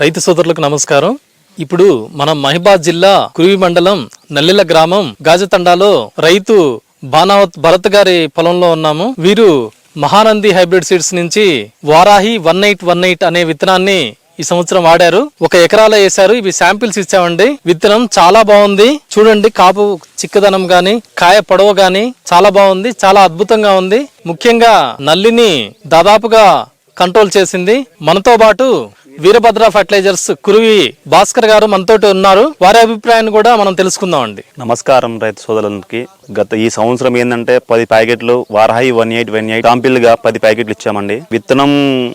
రైతు సోదరులకు నమస్కారం. ఇప్పుడు మనం మహిబాద్ జిల్లా కురివి మండలం నల్లిల గ్రామం గాజతండాలో రైతు బానావత్ భరత్ గారి పొలంలో ఉన్నాము. వీరు మహానంది హైబ్రిడ్ సీడ్స్ నుంచి Varahi one eight one eight అనే విత్తనాన్ని ఈ సంవత్సరం వాడారు. ఒక ఎకరాలో వేశారు. ఇవి శాంపిల్స్ ఇచ్చామండి. విత్తనం చాలా బాగుంది. చూడండి కాపు చిక్కదనం గాని కాయ పొడవు గాని చాలా బాగుంది. చాలా అద్భుతంగా ఉంది. ముఖ్యంగా నల్లిని దాదాపుగా కంట్రోల్ చేసింది. మనతో పాటు వీరభద్ర ఫర్టిలైజర్స్ కురువి భాస్కర్ గారు మనతోటి ఉన్నారు. వారి అభిప్రాయాన్ని కూడా మనం తెలుసుకుందాం అండి. నమస్కారం రైతు సోదరులకి గత ఈ సంవత్సరం ఏంటంటే పది ప్యాకెట్లు Varahi one eight one eight కాంపిల్గా పది ప్యాకెట్లు ఇచ్చామండి. విత్తనం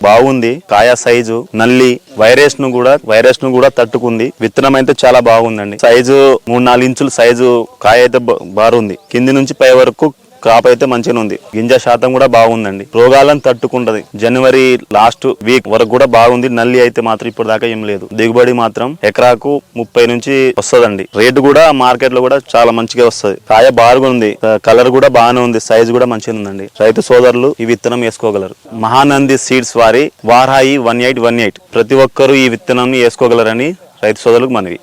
బాగుంది కాయ సైజు నల్లి వైరస్ను కూడా వైరస్ను కూడా తట్టుకుంది. విత్తనం అయితే చాలా బాగుందండి. సైజు మూడు నాలుగు ఇంచుల సైజు కాయ అయితే బారు బారుంది కింది నుంచి పై వరకు క్రాప్ అయితే మంచిగా ఉంది. గింజ శాతం కూడా బాగుందండి. రోగాలను తట్టుకుంటది. జనవరి లాస్ట్ వీక్ వరకు కూడా బాగుంది. నల్లి అయితే మాత్రం ఇప్పుడు దాకా ఏం లేదు. దిగుబడి మాత్రం ఎకరాకు ముప్పై నుంచి వస్తుందండి. రేటు కూడా మార్కెట్లో కూడా చాలా మంచిగా వస్తుంది. కాయ బారుగా ఉంది. కలర్ కూడా బాగానే ఉంది. సైజ్ కూడా మంచిగా ఉందండి. రైతు సోదరులు ఈ విత్తనం వేసుకోగలరు. మహానంది సీడ్స్ వారి వారాయి వన్ ఎయిట్ వన్ ఎయిట్. ప్రతి ఒక్కరూ ఈ విత్తనం వేసుకోగలరని రైతు సోదరులకు మనవి.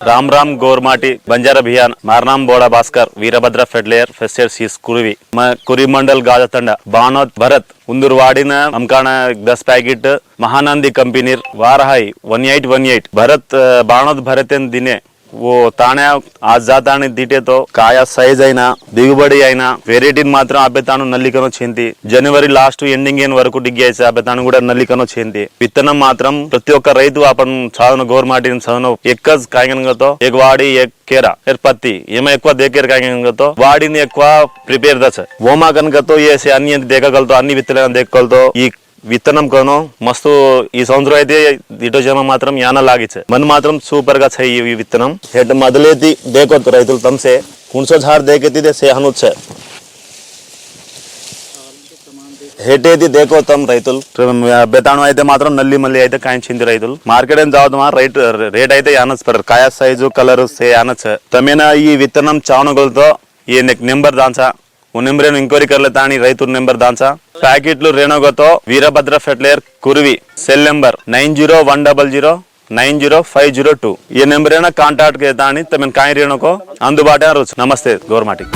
రామ్ రామ్ గోర్మాటి బంజారా బిహాన్ మార్నామ్ బోడా భాస్కర్ వీరభద్ర ఫెడ్లేయర్ ఫెస్టర్ సీస్ కురివి మ కురి మండల్ గాజతండ బానోత్ భరత్ ఉందూరు వాడిన అమ్కాణ దస్ packet Mahanandi company Varahi one eight one eight Bharath Banoth Bharath అని దినే ఓ తానే ఆ జాతాన్ని దిటేతో కాయ సైజ్ అయినా దిగుబడి అయినా వెరైటీని మాత్రం ఆపేతాను నల్లికను చెంది జనవరి లాస్ట్ ఎండింగ్ అయిన వరకు డిగ్గి అయితే ఆపేతాను కూడా నల్లికను చెంది విత్తనం మాత్రం ప్రతి ఒక్క రైతు అప్పుడు చదువు గోర్మాటిని చదువు ఎక్క కాయంగతో ఎగవాడి కేర పత్తి ఏమో ఎక్కువ దేకేర కాయంగతో వాడిని ఎక్కువ ప్రిపేర్ దశ. ఓమా కనుకతో వేసి అన్ని దేకగలతో అన్ని విత్తనాలు దేకగలతో ఈ విత్తనం కొను మస్తు ఈ సంవత్సరం అయితే దిటోజమ మాత్రం యాన లాగిచ్చే. మందు మాత్రం సూపర్గా చేయి ఈ విత్తనం. హెడ్ మొదలైతే దేకొత్తు రైతులు తమసే కుణసో జార్ దేకెత్తిదే సేహనుచ్చే. హెటేది దేకోతాం రైతులు. బెతాను అయితే మాత్రం నల్లి మల్లి అయితే కాయించింది రైతులు. మార్కెట్ ఏం చదువుతామా రైట్ రేట్ అయితే యానొచ్చు పర్ కాయ సైజు కలర్ సే యానొచ్చు. తమేనా ఈ విత్తనం చావనగలతో ఈ నెంబర్ దాంచా ఓ నెంబర్ ఏం ఎంక్వైరీ కర్లే తాని రైతు నెంబర్ దాంచా ప్యాకెట్లు రేణుగతో Veerabhadra fertilizer Kurivi cell number nine zero one double zero nine zero five zero two. ఈ నెంబర్ అయినా కాంటాక్ట్ చేద్దామని తమ కాయ రేణుకో అందుబాటే రోజు నమస్తే గోర్మాటికి.